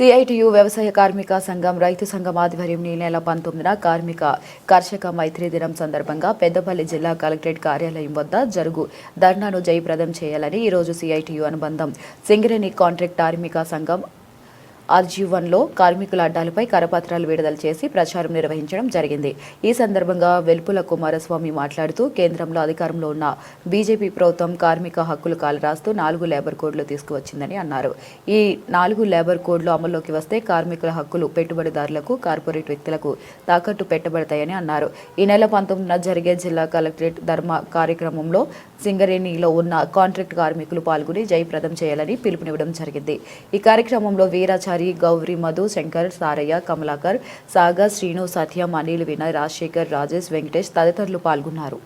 CITU వ్యవసాయ కార్మిక సంఘం రైతు సంఘం ఆధ్వర్యం ఈ నెల పంతొమ్మిదిన కార్మిక కర్షక మైత్రి దినం సందర్భంగా పెద్దపల్లి జిల్లా కలెక్టరేట్ కార్యాలయం వద్ద జరుగు ధర్నాను జయప్రదం చేయాలని ఈరోజు సిఐటియు అనుబంధం సింగరేణి కాంట్రాక్ట్ కార్మిక సంఘం ఆర్జీవన్లో కార్మికుల అడ్డాలపై కరపత్రాలు విడుదల చేసి ప్రచారం నిర్వహించడం జరిగింది. ఈ సందర్భంగా వెల్పుల కుమారస్వామి మాట్లాడుతూ కేంద్రంలో అధికారంలో ఉన్న బీజేపీ ప్రభుత్వం కార్మిక హక్కులు కాలరాస్తూ నాలుగు లేబర్ కోడ్లు తీసుకువచ్చిందని అన్నారు. ఈ నాలుగు లేబర్ కోడ్లు అమల్లోకి వస్తే కార్మికుల హక్కులు పెట్టుబడిదారులకు కార్పొరేట్ వ్యక్తులకు తాకట్టు పెట్టబడతాయని అన్నారు. ఈ నెల పంతొమ్మిదిన జరిగే జిల్లా కలెక్టరేట్ ధర్మ కార్యక్రమంలో సింగరేణిలో ఉన్న కాంట్రాక్ట్ కార్మికులు పాల్గొని జయప్రదం చేయాలని పిలుపునివ్వడం జరిగింది. ఈ కార్యక్రమంలో వీరాచారి గౌరీ మధు శంకర్ సారయ్య కమలాకర్ సాగర్ శ్రీను సత్యం అనిల్ వినయ్ రాజశేఖర్ రాజేష్ వెంకటేష్ తదితరులు పాల్గొన్నారు.